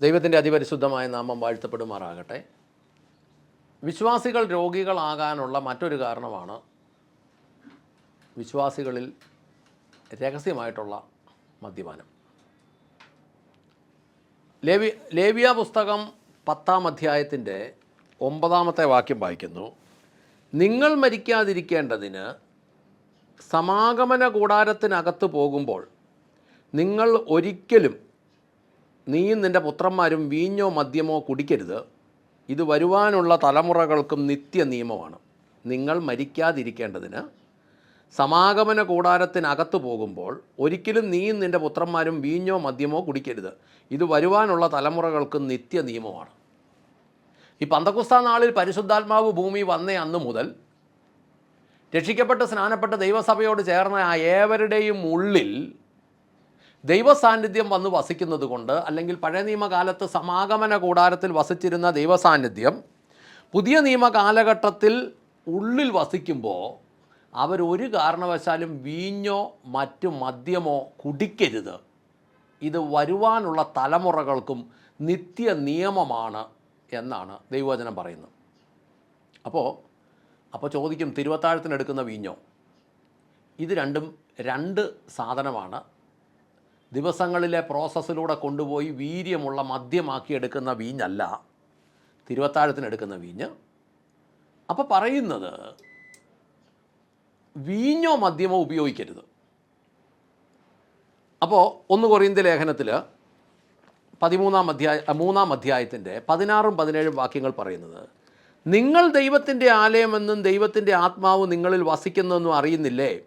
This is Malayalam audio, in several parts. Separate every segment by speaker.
Speaker 1: ദൈവത്തിന്റെ അതിപരിശുദ്ധമായ നാമം വാഴ്ത്തപ്പെടുമാറാകട്ടെ. വിശ്വാസികൾ രോഗികളാകാനുള്ള മറ്റൊരു കാരണമാണ് വിശ്വാസികളിൽ രഹസ്യമായിട്ടുള്ള മദ്യപാനം. ലേവി ലേവിയ പുസ്തകം പത്താം അധ്യായത്തിന്റെ ഒമ്പതാമത്തെ വാക്യം വായിക്കുന്നു. നിങ്ങൾ മരിക്കാതിരിക്കേണ്ടതിന് സമാഗമന കൂടാരത്തിനകത്ത് പോകുമ്പോൾ നിങ്ങൾ ഒരിക്കലും നീയും നിന്റെ പുത്രന്മാരും വീഞ്ഞോ മദ്യമോ കുടിക്കരുത്. ഇത് വരുവാനുള്ള തലമുറകൾക്കും നിത്യ നിയമമാണ്. നിങ്ങൾ മരിക്കാതിരിക്കേണ്ടതിന് സമാഗമന കൂടാരത്തിനകത്ത് പോകുമ്പോൾ ഒരിക്കലും നീയും നിന്റെ പുത്രന്മാരും വീഞ്ഞോ മദ്യമോ കുടിക്കരുത്. ഇത് വരുവാനുള്ള തലമുറകൾക്കും നിത്യ നിയമമാണ്. ഈ പന്തക്കുസ്ത നാളിൽ പരിശുദ്ധാത്മാവ് ഭൂമി വന്ന അന്ന് മുതൽ രക്ഷിക്കപ്പെട്ട് സ്നാനപ്പെട്ട് ദൈവസഭയോട് ചേർന്ന ആ ഏവരുടെയും ഉള്ളിൽ ദൈവസാന്നിധ്യം വന്ന് വസിക്കുന്നത് കൊണ്ട് അല്ലെങ്കിൽ പഴയ നിയമകാലത്ത് സമാഗമന കൂടാരത്തിൽ വസിച്ചിരുന്ന ദൈവസാന്നിധ്യം പുതിയ നിയമ കാലഘട്ടത്തിൽ ഉള്ളിൽ വസിക്കുമ്പോൾ അവരൊരു കാരണവശാലും വീഞ്ഞോ മറ്റു മദ്യമോ കുടിക്കരുത്. ഇത് വരുവാനുള്ള തലമുറകൾക്കും നിത്യ നിയമമാണ് എന്നാണ് ദൈവവചനം പറയുന്നത്. അപ്പോൾ അപ്പോൾ ചോദിക്കും തിരുവത്താഴത്തിനെടുക്കുന്ന വീഞ്ഞോ? ഇത് രണ്ടും രണ്ട് സാധനമാണ്. ദിവസങ്ങളിലെ പ്രോസസ്സിലൂടെ കൊണ്ടുപോയി വീര്യമുള്ള മദ്യമാക്കി എടുക്കുന്ന വീഞ്ഞല്ല. തിരുവത്താഴത്തിനെടുക്കുന്ന വീഞ്ഞ്. അപ്പോൾ പറയുന്നത് വീഞ്ഞോ മദ്യമോ ഉപയോഗിക്കരുത്. അപ്പോൾ ഒന്ന് കൊറിയന്ത ലേഖനത്തിൽ പതിമൂന്നാം അധ്യായ മൂന്നാം അധ്യായത്തിന്റെ പതിനാറും പതിനേഴും വാക്യങ്ങൾ പറയുന്നത് നിങ്ങൾ ദൈവത്തിന്റെ ആലയമെന്നും ദൈവത്തിന്റെ ആത്മാവ് നിങ്ങളിൽ വസിക്കുന്നെന്നും അറിയുന്നില്ലേ?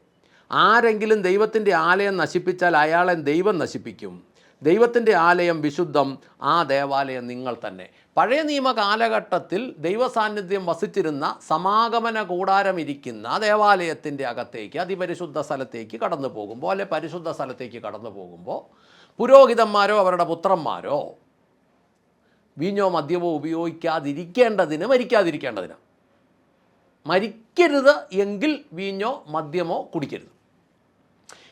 Speaker 1: ആരെങ്കിലും ദൈവത്തിന്റെ ആലയം നശിപ്പിച്ചാൽ അയാളെ ദൈവം നശിപ്പിക്കും. ദൈവത്തിന്റെ ആലയം വിശുദ്ധം ആ ദേവാലയം നിങ്ങൾ തന്നെ. പഴയ നിയമ കാലഘട്ടത്തിൽ ദൈവസാന്നിധ്യം വസിച്ചിരുന്ന സമാഗമന കൂടാരം ഇരിക്കുന്ന ദേവാലയത്തിന്റെ അകത്തേക്ക് അതിപരിശുദ്ധ സ്ഥലത്തേക്ക് കടന്നു പോകുമ്പോൾ അല്ലെ പരിശുദ്ധ സ്ഥലത്തേക്ക് കടന്നു പോകുമ്പോൾ പുരോഹിതന്മാരോ അവരുടെ പുത്രന്മാരോ വീഞ്ഞോ മദ്യമോ ഉപയോഗിക്കാതിരിക്കേണ്ടതിന് മരിക്കാതിരിക്കേണ്ടതിന്. മരിക്കരുത് എങ്കിൽ വീഞ്ഞോ മദ്യമോ കുടിക്കരുത്.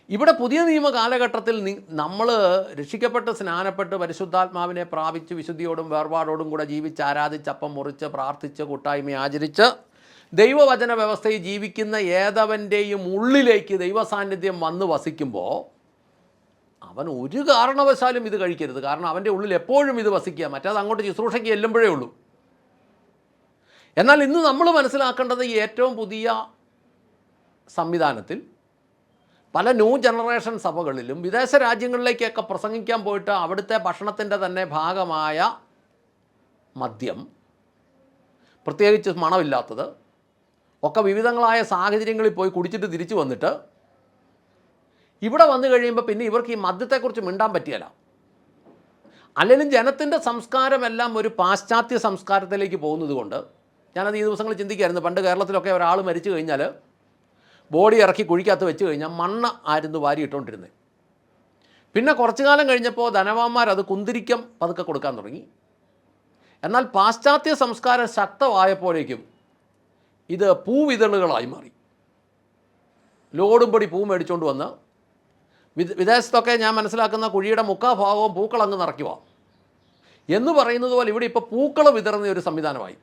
Speaker 1: ഇവിടെ പുതിയ നിയമ കാലഘട്ടത്തിൽ നമ്മൾ രക്ഷിക്കപ്പെട്ട് സ്നാനപ്പെട്ട് പരിശുദ്ധാത്മാവിനെ പ്രാപിച്ച് വിശുദ്ധിയോടും വേർപാടോടും കൂടെ ജീവിച്ച് ആരാധിച്ച് അപ്പം മുറിച്ച് പ്രാർത്ഥിച്ച് കൂട്ടായ്മ ആചരിച്ച് ദൈവവചന വ്യവസ്ഥയിൽ ജീവിക്കുന്ന ഏതവന്റെയും ഉള്ളിലേക്ക് ദൈവസാന്നിധ്യം വന്ന് വസിക്കുമ്പോൾ അവൻ ഒരു കാരണവശാലും ഇത് കഴിക്കരുത്. കാരണം അവന്റെ ഉള്ളിൽ എപ്പോഴും ഇത് വസിക്കുക. മറ്റേത് അങ്ങോട്ട് ശുശ്രൂഷയ്ക്ക് ചെല്ലുമ്പോഴേ ഉള്ളൂ. എന്നാൽ ഇന്ന് നമ്മൾ മനസ്സിലാക്കേണ്ടത് ഏറ്റവും പുതിയ സംവിധാനത്തിൽ പല ന്യൂ ജനറേഷൻ സഭകളിലും വിദേശ രാജ്യങ്ങളിലേക്കൊക്കെ പ്രസംഗിക്കാൻ പോയിട്ട് അവിടുത്തെ ഭക്ഷണത്തിന്റെ തന്നെ ഭാഗമായ മദ്യം പ്രത്യേകിച്ച് മണമില്ലാത്തത് ഒക്കെ വിവിധങ്ങളായ സാഹചര്യങ്ങളിൽ പോയി കുടിച്ചിട്ട് തിരിച്ചു വന്നിട്ട് ഇവിടെ വന്നു കഴിയുമ്പോൾ പിന്നെ ഇവർക്ക് ഈ മദ്യത്തെക്കുറിച്ച് മിണ്ടാൻ പറ്റിയല്ല. അല്ലെങ്കിൽ ജനത്തിന്റെ സംസ്കാരമെല്ലാം ഒരു പാശ്ചാത്യ സംസ്കാരത്തിലേക്ക് പോകുന്നത് കൊണ്ട് ഞാനത് ഈ ദിവസങ്ങൾ ചിന്തിക്കായിരുന്നു പണ്ട് കേരളത്തിലൊക്കെ ഒരാൾ മരിച്ചു കഴിഞ്ഞാൽ ബോഡി ഇറക്കി കുഴിക്കകത്ത് വെച്ച് കഴിഞ്ഞാൽ മണ്ണ് ആയിരുന്നു വാരി ഇട്ടുകൊണ്ടിരുന്നത് പിന്നെ കുറച്ചു കാലം കഴിഞ്ഞപ്പോൾ ധനവാന്മാർ അത് കുന്തിരിക്കം പതുക്കെ കൊടുക്കാൻ തുടങ്ങി. എന്നാൽ പാശ്ചാത്യ സംസ്കാരം ശക്തമായപ്പോഴേക്കും ഇത് പൂവിതളുകളായി മാറി. ലോഡും പൊടി പൂ മേടിച്ചുകൊണ്ട് വന്ന് വിദ വിദേശത്തൊക്കെ ഞാൻ മനസ്സിലാക്കുന്ന കുഴിയുടെ മുക്കാഭാഗവും പൂക്കളങ്ങ് നിറയ്ക്കുക. എന്ന് പറയുന്നത് പോലെ ഇവിടെ ഇപ്പോൾ പൂക്കൾ വിതറുന്ന ഒരു സംവിധാനമായി.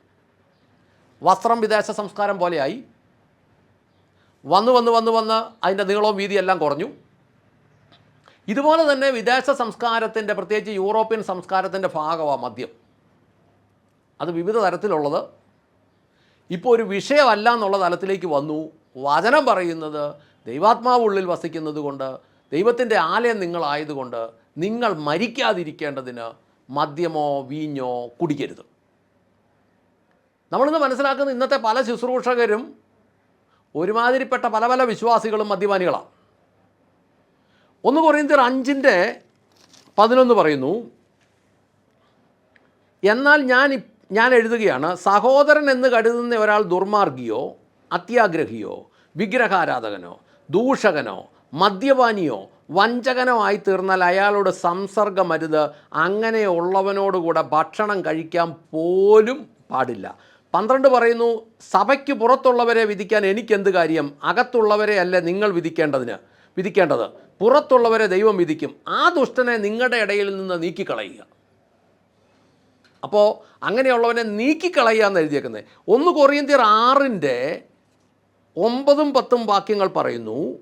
Speaker 1: വസ്ത്രം വിദേശ സംസ്കാരം പോലെയായി. വന്ന് വന്ന് വന്ന് വന്ന് അതിന്റെ നീളവും വീതിയെല്ലാം കുറഞ്ഞു. ഇതുപോലെ തന്നെ വിദേശ സംസ്കാരത്തിന്റെ പ്രത്യേകിച്ച് യൂറോപ്യൻ സംസ്കാരത്തിന്റെ ഭാഗമാണ് മദ്യം. അത് വിവിധ തരത്തിലുള്ളത്. ഇപ്പോൾ ഒരു വിഷയമല്ല എന്നുള്ള തലത്തിലേക്ക് വന്നു. വചനം പറയുന്നത് ദൈവാത്മാവ് ഉള്ളിൽ വസിക്കുന്നത് കൊണ്ട് ദൈവത്തിന്റെ ആലയം നിങ്ങളായതുകൊണ്ട് നിങ്ങൾ മരിക്കാതിരിക്കേണ്ടതിന് മദ്യമോ വീഞ്ഞോ കുടിക്കരുത്. നമ്മളിന്ന് മനസ്സിലാക്കുന്ന ഇന്നത്തെ പല ശുശ്രൂഷകരും ഒരുമാതിരിപ്പെട്ട പല പല വിശ്വാസികളും മദ്യപാനികളാണ്. ഒന്ന് കുറയുന്നതിൽ അഞ്ചിന്റെ പതിനൊന്ന് പറയുന്നു എന്നാൽ ഞാൻ ഞാൻ എഴുതുകയാണ് സഹോദരൻ എന്ന് കരുതുന്ന ഒരാൾ ദുർമാർഗിയോ അത്യാഗ്രഹിയോ വിഗ്രഹാരാധകനോ ദൂഷകനോ മദ്യപാനിയോ വഞ്ചകനോ ആയി തീർന്നാൽ അയാളോട് സംസർഗമരുത് അങ്ങനെയുള്ളവനോടുകൂടെ ഭക്ഷണം കഴിക്കാൻ പോലും പാടില്ല. പന്ത്രണ്ട് പറയുന്നു സഭയ്ക്ക് പുറത്തുള്ളവരെ വിധിക്കാൻ എനിക്കെന്ത് കാര്യം? അകത്തുള്ളവരെ അല്ല നിങ്ങൾ വിധിക്കേണ്ടതിന്? വിധിക്കേണ്ടത്. പുറത്തുള്ളവരെ ദൈവം വിധിക്കും. ആ ദുഷ്ടനെ നിങ്ങളുടെ ഇടയിൽ നിന്ന് നീക്കിക്കളയുക. അപ്പോൾ അങ്ങനെയുള്ളവനെ നീക്കിക്കളയുക എന്ന് എഴുതിയേക്കുന്നത് ഒന്ന് കൊറിയന്തിയർ ആറിന്റെ ഒമ്പതും പത്തും വാക്യങ്ങൾ പറയുന്നു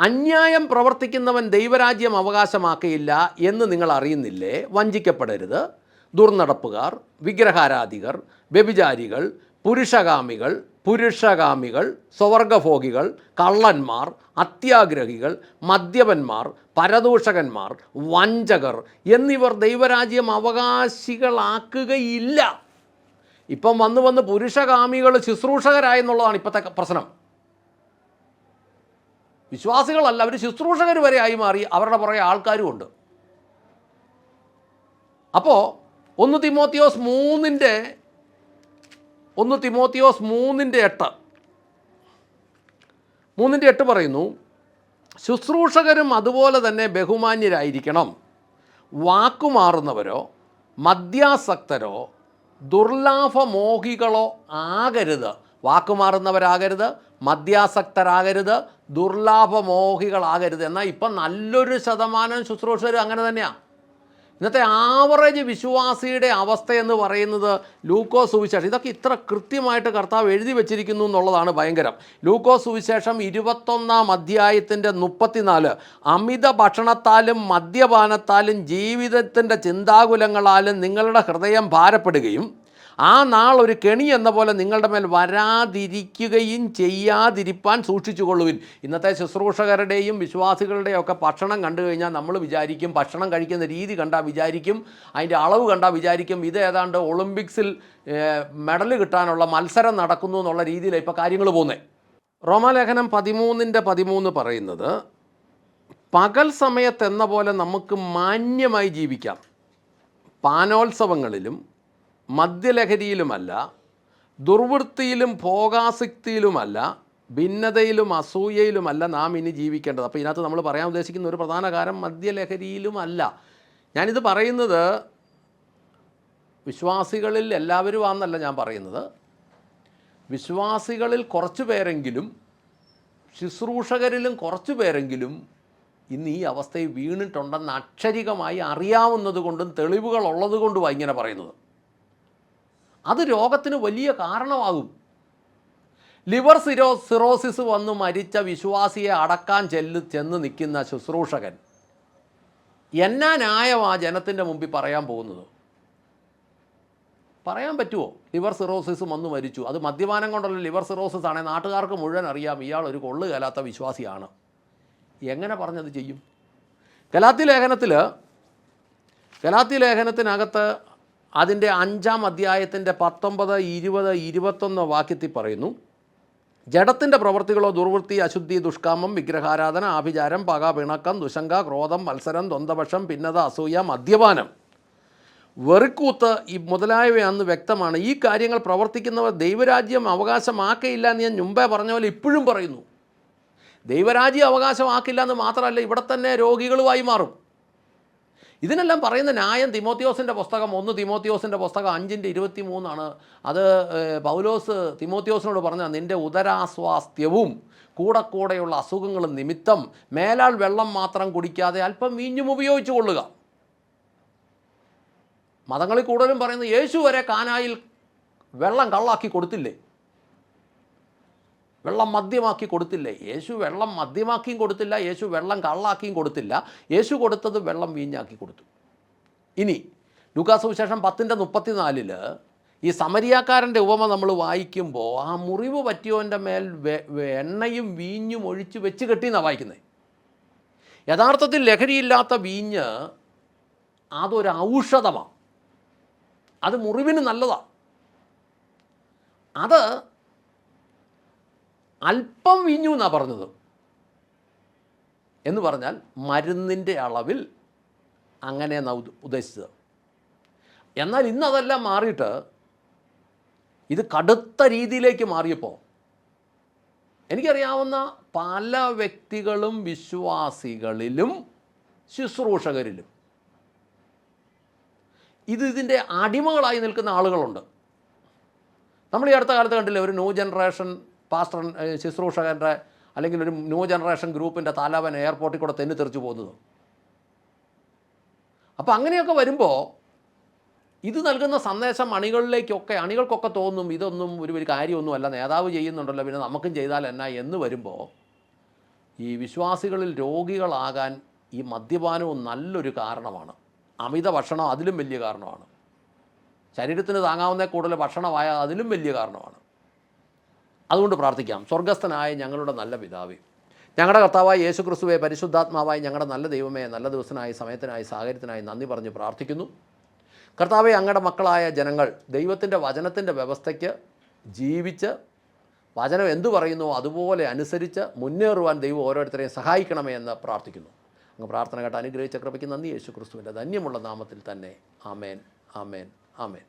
Speaker 1: അന്യായം പ്രവർത്തിക്കുന്നവൻ ദൈവരാജ്യം അവകാശമാക്കിയില്ല എന്ന് നിങ്ങൾ അറിയുന്നില്ലേ? വഞ്ചിക്കപ്പെടരുത്. ദുർനടപ്പുകാർ വിഗ്രഹാരാധികർ വ്യഭിചാരികൾ പുരുഷകാമികൾ പുരുഷകാമികൾ സ്വവർഗഭോഗികൾ കള്ളന്മാർ അത്യാഗ്രഹികൾ മദ്യപന്മാർ പരദൂഷകന്മാർ വഞ്ചകർ എന്നിവർ ദൈവരാജ്യം അവകാശികളാക്കുകയില്ല. ഇപ്പം വന്ന് വന്ന് പുരുഷകാമികൾ ശുശ്രൂഷകരായെന്നുള്ളതാണ് ഇപ്പോഴത്തെ പ്രശ്നം. വിശ്വാസികളല്ല അവർ ശുശ്രൂഷകർ വരെ ആയി മാറി അവരുടെ പുറകെ ആൾക്കാരുമുണ്ട് അപ്പോൾ ഒന്ന് തിമോത്തിയോസ് മൂന്നിന്റെ ഒന്ന് തിമോത്തിയോസ് മൂന്നിന്റെ എട്ട്. മൂന്നിന്റെ എട്ട് പറയുന്നു ശുശ്രൂഷകരും അതുപോലെ തന്നെ ബഹുമാന്യരായിരിക്കണം. വാക്കുമാറുന്നവരോ മദ്യാസക്തരോ ദുർലാഭമോഹികളോ ആകരുത്. വാക്കുമാറുന്നവരാകരുത് മദ്യാസക്തരാകരുത് ദുർലാഭമോഹികളാകരുത്. എന്നാൽ ഇപ്പം നല്ലൊരു ശതമാനം ശുശ്രൂഷകർ അങ്ങനെ തന്നെയാണ് ഇന്നത്തെ ആവറേജ് വിശ്വാസിയുടെ അവസ്ഥ എന്ന് പറയുന്നത് ലൂക്കോ സുവിശേഷം. ഇതൊക്കെ ഇത്ര കൃത്യമായിട്ട് കർത്താവ് എഴുതി വെച്ചിരിക്കുന്നു എന്നുള്ളതാണ് ഭയങ്കരം. ലൂക്കോ സുവിശേഷം ഇരുപത്തൊന്നാം അധ്യായത്തിന്റെ മുപ്പത്തിനാല്. അമിത ഭക്ഷണത്താലും മദ്യപാനത്താലും ജീവിതത്തിന്റെ ചിന്താകുലങ്ങളാലും നിങ്ങളുടെ ഹൃദയം ഭാരപ്പെടുകയും ആ നാൾ ഒരു കെണി എന്ന പോലെ നിങ്ങളുടെ മേൽ വരാതിരിക്കുകയും ചെയ്യാതിരിപ്പാൻ സൂക്ഷിച്ചുകൊള്ളുവിൻ. ഇന്നത്തെ ശുശ്രൂഷകരുടെയും വിശ്വാസികളുടെയും ഒക്കെ ഭക്ഷണം കണ്ടു കഴിഞ്ഞാൽ നമ്മൾ വിചാരിക്കും ഭക്ഷണം കഴിക്കുന്ന രീതി കണ്ടാൽ വിചാരിക്കും അതിന്റെ അളവ് കണ്ടാൽ വിചാരിക്കും ഇത് ഏതാണ്ട് ഒളിമ്പിക്സിൽ മെഡൽ കിട്ടാനുള്ള മത്സരം നടക്കുന്നു എന്നുള്ള രീതിയിലാണ് ഇപ്പോൾ കാര്യങ്ങൾ പോകുന്നത്. റോമാലേഖനം പതിമൂന്നിന്റെ പതിമൂന്ന് പറയുന്നത് പകൽ സമയത്തെന്ന പോലെ നമുക്ക് മാന്യമായി ജീവിക്കാം. പാനോത്സവങ്ങളിലും മദ്യലഹരിയിലുമല്ല ദുർവൃത്തിയിലും ഭോഗാസക്തിയിലുമല്ല ഭിന്നതയിലും അസൂയയിലുമല്ല നാം ഇനി ജീവിക്കേണ്ടത്. അപ്പോൾ ഇതിനകത്ത് നമ്മൾ പറയാൻ ഉദ്ദേശിക്കുന്ന ഒരു പ്രധാന കാര്യം മദ്യലഹരിയിലുമല്ല. ഞാനിത് പറയുന്നത് വിശ്വാസികളിൽ എല്ലാവരും ആണെന്നല്ല ഞാൻ പറയുന്നത്. വിശ്വാസികളിൽ കുറച്ച് പേരെങ്കിലും ശുശ്രൂഷകരിലും കുറച്ച് പേരെങ്കിലും ഇന്ന് ഈ അവസ്ഥയിൽ വീണിട്ടുണ്ടെന്ന് അക്ഷരികമായി അറിയാവുന്നത് കൊണ്ടും തെളിവുകൾ ഉള്ളത് കൊണ്ടുമാണ് ഇങ്ങനെ പറയുന്നത്. അത് രോഗത്തിന് വലിയ കാരണമാകും. ലിവർ സിരോ സിറോസിസ് വന്ന് മരിച്ച വിശ്വാസിയെ അടക്കാൻ ചെല്ല് ചെന്ന് നിൽക്കുന്ന ശുശ്രൂഷകൻ. എന്നാ ആ ജനത്തിന്റെ മുമ്പിൽ പറയാൻ പോകുന്നത്? പറയാൻ പറ്റുമോ? ലിവർ സിറോസിസ് വന്ന് മരിച്ചു. അത് മദ്യപാനം കൊണ്ടുള്ള ലിവർ സിറോസിസ് ആണെങ്കിൽ നാട്ടുകാർക്ക് മുഴുവൻ അറിയാം ഇയാൾ ഒരു കൊള്ളുകേലാത്ത വിശ്വാസിയാണ്. എങ്ങനെ പറഞ്ഞത് ചെയ്യും? ഗലാത്തി ലേഖനത്തിൽ ഗലാത്തി ലേഖനത്തിനകത്ത് അതിന്റെ അഞ്ചാം അധ്യായത്തിന്റെ പത്തൊമ്പത് ഇരുപത് ഇരുപത്തൊന്ന് വാക്യത്തിൽ പറയുന്നു ജഡത്തിന്റെ പ്രവൃത്തികളോ ദുർവൃത്തി അശുദ്ധി ദുഷ്കാമം വിഗ്രഹാരാധന ആഭിചാരം പക പിണക്കം ദുശങ്ക ക്രോധം മത്സരം ദ്വന്ദ്വപക്ഷം ഭിന്നത അസൂയ മദ്യപാനം. വെറുക്കൂത്ത് ഈ മുതലായവയാണെന്ന് വ്യക്തമാണ് ഈ കാര്യങ്ങൾ പ്രവർത്തിക്കുന്നവർ ദൈവരാജ്യം അവകാശമാക്കയില്ല എന്ന് ഞാൻ മുമ്പേ പറഞ്ഞ പോലെ ഇപ്പോഴും പറയുന്നു. ദൈവരാജ്യം അവകാശമാക്കില്ല എന്ന് മാത്രമല്ല ഇവിടെ തന്നെ രോഗികളുമായി മാറും. ഇതിനെല്ലാം പറയുന്ന ന്യായം തിമോത്തിയോസിന്റെ പുസ്തകം ഒന്ന് തിമോത്തിയോസിന്റെ പുസ്തകം അഞ്ചിന്റെ ഇരുപത്തി മൂന്നാണ് അത് പൗലോസ് തിമോത്തിയോസിനോട് പറഞ്ഞ നിന്റെ ഉദരാസ്വാസ്ഥ്യവും കൂടെ കൂടെയുള്ള അസുഖങ്ങളും നിമിത്തം മേലാൽ വെള്ളം മാത്രം കുടിക്കാതെ അല്പം വീഞ്ഞും ഉപയോഗിച്ചു കൊള്ളുക. മതങ്ങളിൽ കൂടുതലും പറയുന്നത് യേശു വരെ കാനായിൽ വെള്ളം കള്ളാക്കി കൊടുത്തില്ലേ? വെള്ളം മദ്യമാക്കി കൊടുത്തില്ല? യേശു വെള്ളം മദ്യമാക്കിയും കൊടുത്തില്ല യേശു വെള്ളം കള്ളാക്കിയും കൊടുത്തില്ല. യേശു കൊടുത്തത് വെള്ളം വീഞ്ഞാക്കി കൊടുത്തു. ഇനി ലൂക്കാസ് വിശേഷം പത്തിന്റെ മുപ്പത്തിനാലിൽ ഈ സമരിയാക്കാരന്റെ ഉപമ നമ്മൾ വായിക്കുമ്പോൾ ആ മുറിവ് പറ്റിയവന്റെ മേൽ എണ്ണയും വീഞ്ഞും ഒഴിച്ച് വെച്ച് കെട്ടിയെന്നാണ് വായിക്കുന്നത് യഥാർത്ഥത്തിൽ ലഹരിയില്ലാത്ത വീഞ്ഞ് അതൊരു ഔഷധമാണ് അത് മുറിവിന് നല്ലതാണ് അത് അല്പം വീഞ്ഞു എന്നാണ് പറഞ്ഞത്. എന്ന് പറഞ്ഞാൽ മരുന്നിന്റെ അളവിൽ അങ്ങനെ ഉദ്ദേശിച്ചത്. എന്നാൽ ഇന്ന് അതെല്ലാം മാറിയിട്ട് ഇത് കടുത്ത രീതിയിലേക്ക് മാറിയപ്പോൾ എനിക്കറിയാവുന്ന പല വ്യക്തികളും വിശ്വാസികളിലും ശുശ്രൂഷകരിലും ഇത് ഇതിന്റെ അടിമകളായി നിൽക്കുന്ന ആളുകളുണ്ട്. നമ്മൾ ഈ അടുത്ത കാലത്ത് കണ്ടില്ലേ ഒരു ന്യൂ ജനറേഷൻ പാസ്റ്റർ ശുശ്രൂഷകന്റെ അല്ലെങ്കിൽ ഒരു ന്യൂ ജനറേഷൻ ഗ്രൂപ്പിന്റെ തലവൻ എയർപോർട്ടിൽ കൂടെ തെന്നി തെറിച്ചു പോകുന്നത്. അപ്പോൾ അങ്ങനെയൊക്കെ വരുമ്പോൾ ഇത് നൽകുന്ന സന്ദേശം അണികളിലേക്കൊക്കെ അണികൾക്കൊക്കെ തോന്നും ഇതൊന്നും ഒരു ഒരു കാര്യമൊന്നുമല്ല നേതാവ് ചെയ്യുന്നുണ്ടല്ലോ പിന്നെ നമുക്കും ചെയ്താൽ എന്നാ എന്ന് വരുമ്പോൾ ഈ വിശ്വാസികളിൽ രോഗികളാകാൻ ഈ മദ്യപാനവും നല്ലൊരു കാരണമാണ്. അമിത ഭക്ഷണം അതിലും വലിയ കാരണമാണ്. ശരീരത്തിന് താങ്ങാവുന്ന കൂടുതൽ ഭക്ഷണമായ അതിലും വലിയ കാരണമാണ്. അതുകൊണ്ട് പ്രാർത്ഥിക്കാം. സ്വർഗസ്ഥനായ ഞങ്ങളുടെ നല്ല പിതാവേ ഞങ്ങളുടെ കർത്താവായ യേശു ക്രിസ്തുവെ പരിശുദ്ധാത്മാവായ ഞങ്ങളുടെ നല്ല ദൈവമേ നല്ല ദിവസനായി സമയത്തിനായി സാഹചര്യത്തിനായി നന്ദി പറഞ്ഞ് പ്രാർത്ഥിക്കുന്നു. കർത്താവെ അങ്ങയുടെ മക്കളായ ജനങ്ങൾ ദൈവത്തിന്റെ വചനത്തിന്റെ വ്യവസ്ഥയ്ക്ക് ജീവിച്ച് വചനം എന്തു പറയുന്നു അതുപോലെ അനുസരിച്ച് മുന്നേറുവാൻ ദൈവം ഓരോരുത്തരെയും സഹായിക്കണമേ എന്ന് പ്രാർത്ഥിക്കുന്നു. അങ്ങ് പ്രാർത്ഥന കേട്ട് അനുഗ്രഹിച്ച കൃപയ്ക്ക് നന്ദി. യേശു ക്രിസ്തുവിന്റെ ധന്യമുള്ള നാമത്തിൽ തന്നെ. ആമേൻ ആമേൻ ആമേൻ.